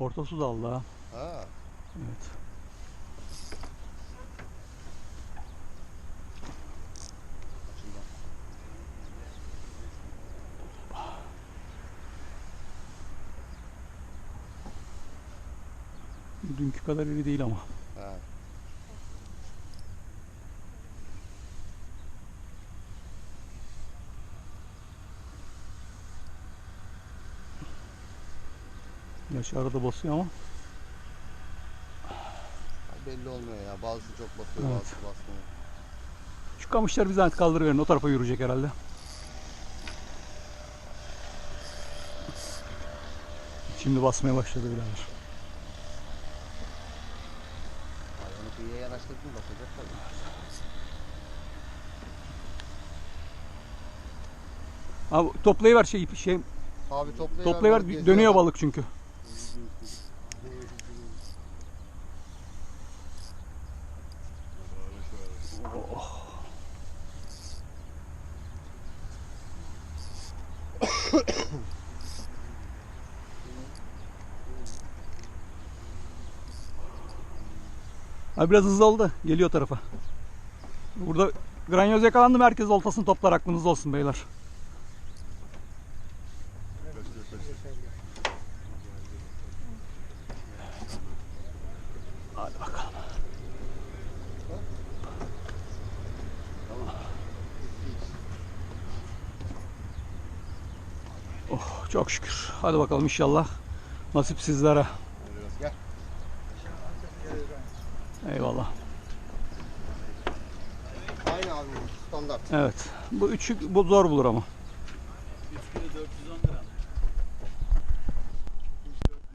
Orta su daldı ha. Evet. Dünkü kadar iri değil ama. Gerçi arada basıyor ama. Belli olmuyor ya. Bazısı çok basıyor, Evet. bazısı basmıyor. Şu kamışları bir zahmet kaldırıverin. O tarafa yürüyecek herhalde. Şimdi basmaya başladı birader. Hayvanı kıyıya yanaştırdın basacak tabii. Abi toplayıver şey şey Abi toplayıver. toplayıver balık geziyor dönüyor balık çünkü. Abi biraz hızlı oldu. Geliyor tarafa. Burada granyoz yakalandı mı herkes oltasını toplar aklınızda olsun beyler. Oh, çok şükür. Hadi bakalım inşallah nasip sizlere. Eyvallah. Aynı abi standart. Evet. Bu üçü bu zor bulur ama. 3 kilo gram.